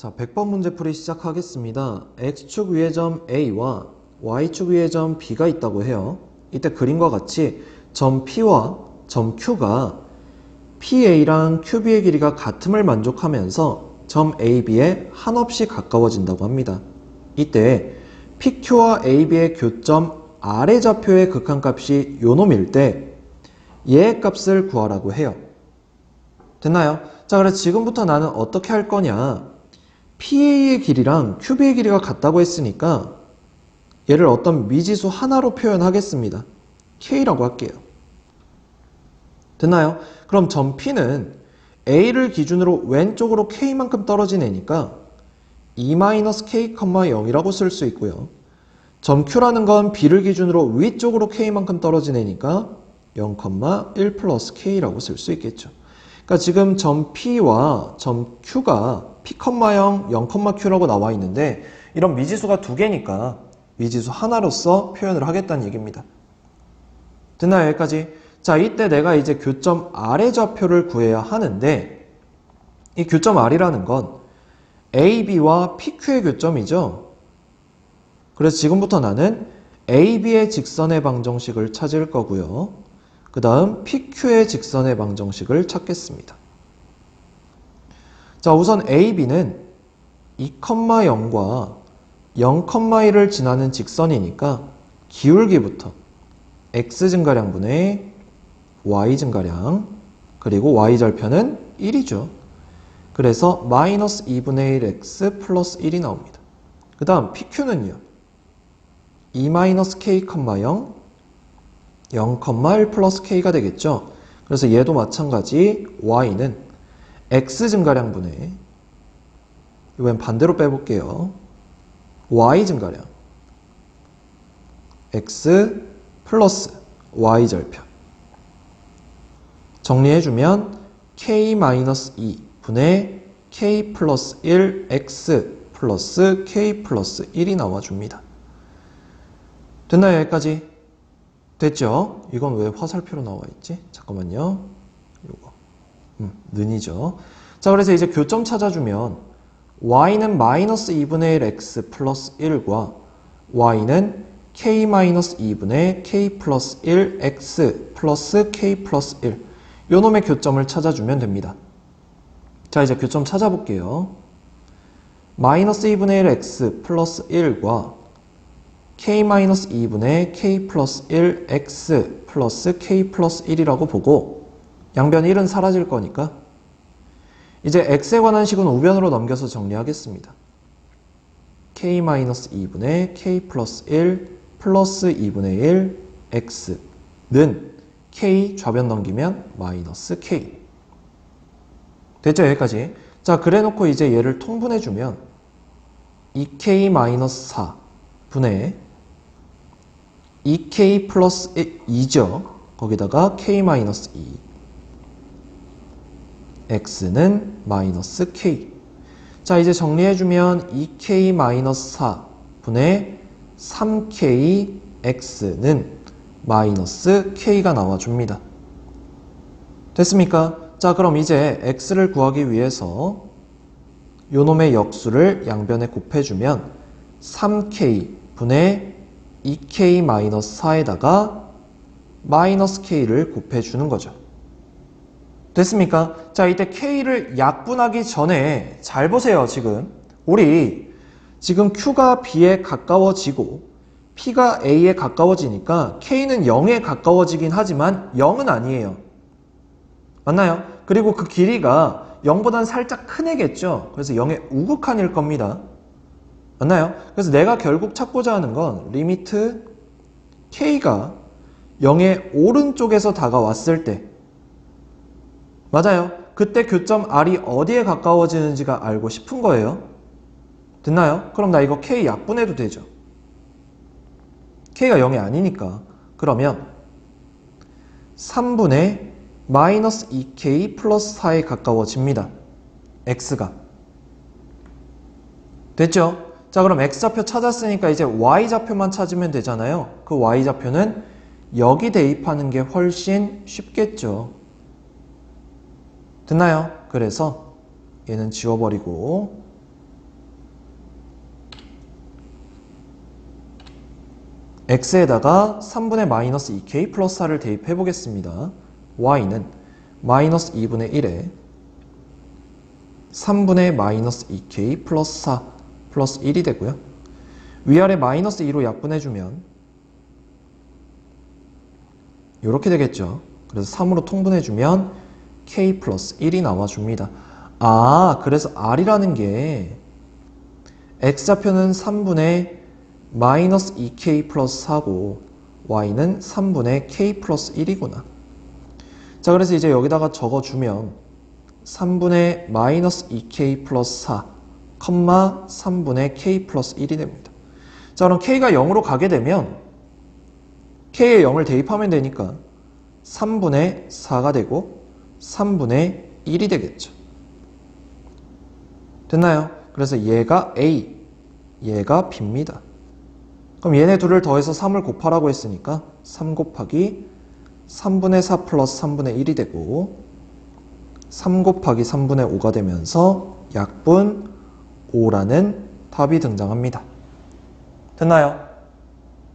자, 100번 문제 풀이 시작하겠습니다. x축 위의 점 A와 y축 위의 점 B가 있다고 해요. 이때 그림과 같이 점 P와 점 Q가 PA랑 QB의 길이가 같음을 만족하면서 점 AB에 한없이 가까워진다고 합니다. 이때 PQ와 AB의 교점 아래 좌표의 극한값이 요놈일 때 얘의 값을 구하라고 해요. 됐나요? 자, 그래서 지금부터 나는 어떻게 할 거냐? PA의 길이랑 QB의 길이가 같다고 했으니까 얘를 어떤 미지수 하나로 표현하겠습니다. K라고 할게요. 됐나요? 그럼 점 P는 A를 기준으로 왼쪽으로 K만큼 떨어진 애니까 2-K,0이라고 쓸 수 있고요. 점 Q라는 건 B를 기준으로 위쪽으로 K만큼 떨어진 애니까 0,1 플러스 K라고 쓸 수 있겠죠. 그러니까 지금 점 P와 점 Q가 P, 0, 0,Q라고 나와 있는데 이런 미지수가 두 개니까 미지수 하나로서 표현을 하겠다는 얘기입니다. 됐나요? 여기까지? 자, 이때 내가 이제 교점 R의 좌표를 구해야 하는데 이 교점 R이라는 건 AB와 PQ의 교점이죠. 그래서 지금부터 나는 AB의 직선의 방정식을 찾을 거고요. 그 다음 PQ의 직선의 방정식을 찾겠습니다. 자, 우선 AB는 2,0과 0,1을 지나는 직선이니까 기울기부터 x 증가량분의 y 증가량 그리고 y 절편은 1이죠. 그래서 마이너스 2분의 1 x 플러스 1이 나옵니다. 그 다음 PQ는요. 2-k,0 0,1 플러스 k가 되겠죠. 그래서 얘도 마찬가지 y는 x 증가량분의 이번엔 반대로 빼볼게요. y 증가량 x 플러스 y 절편 정리해주면 k-2 분의 k 플러스 1 x 플러스 k 플러스 1이 나와줍니다. 됐나요? 여기까지? 됐죠? 이건 왜 화살표로 나와 있지? 잠깐만요. 음, 는이죠. 자, 그래서 이제 교점 찾아주면 y는 마이너스 2분의 1 x 플러스 1과 y는 k 마이너스 2분의 k 플러스 1 x 플러스 k 플러스 1 요놈의 교점을 찾아주면 됩니다. 자, 이제 교점 찾아볼게요. 마이너스 2분의 1 x 플러스 1과 k-2분의 k 플러스 1 x 플러스 k 플러스 1이라고 보고 양변 1은 사라질 거니까 이제 x에 관한 식은 우변으로 넘겨서 정리하겠습니다. k-2분의 k 플러스 1 플러스 2분의 1 x는 k 좌변 넘기면 마이너스 k 됐죠 여기까지 자 그래 놓고 이제 얘를 통분해주면 2k 마이너스 4 분의 2k 플러스 2죠. 거기다가 k 마이너스 2. X는 마이너스 k. 자, 이제 정리해주면 2k 마이너스 4 분의 3k x는 마이너스 k가 나와줍니다. 됐습니까? 자, 그럼 이제 x를 구하기 위해서 요놈의 역수를 양변에 곱해주면 3k 분의 2k-4에다가 마이너스 k를 곱해주는 거죠. 됐습니까? 자, 이때 k를 약분하기 전에 잘 보세요, 지금. 우리 지금 q가 b에 가까워지고 p가 a에 가까워지니까 k는 0에 가까워지긴 하지만 0은 아니에요. 맞나요? 그리고 그 길이가 0보다는 살짝 큰 애겠죠. 그래서 0의 우극한일 겁니다. 맞나요? 그래서 내가 결국 찾고자 하는 건 리미트 k가 0의 오른쪽에서 다가왔을 때 맞아요. 그때 교점 r이 어디에 가까워지는지가 알고 싶은 거예요. 됐나요? 그럼 나 이거 k 약분해도 되죠. k가 0이 아니니까 그러면 3분의 마이너스 2k 플러스 4에 가까워집니다. x가 됐죠? 자 그럼 x좌표 찾았으니까 이제 y좌표만 찾으면 되잖아요. 그 y좌표는 여기 대입하는 게 훨씬 쉽겠죠. 됐나요? 그래서 얘는 지워버리고 x에다가 3분의 마이너스 2k 플러스 4를 대입해 보겠습니다. y는 마이너스 2분의 1에 3분의 마이너스 2k 플러스 4 플러스 1이 되고요. 위아래 마이너스 2로 약분해주면 이렇게 되겠죠. 그래서 3으로 통분해주면 k 플러스 1이 나와줍니다. 아, 그래서 r이라는 게 x좌표는 3분의 마이너스 2k 플러스 4고 y는 3분의 k 플러스 1이구나. 자, 그래서 이제 여기다가 적어주면 3분의 마이너스 2k 플러스 4, 컴마 3분의 k 플러스 1이 됩니다. 자, 그럼 k가 0으로 가게 되면 k에 0을 대입하면 되니까 3분의 4가 되고 3분의 1이 되겠죠. 됐나요? 그래서 얘가 A, 얘가 B입니다. 그럼 얘네 둘을 더해서 3을 곱하라고 했으니까 3 곱하기 3분의 4 플러스 3분의 1이 되고 3 곱하기 3분의 5가 되면서 약분 5라는 답이 등장합니다. 됐나요?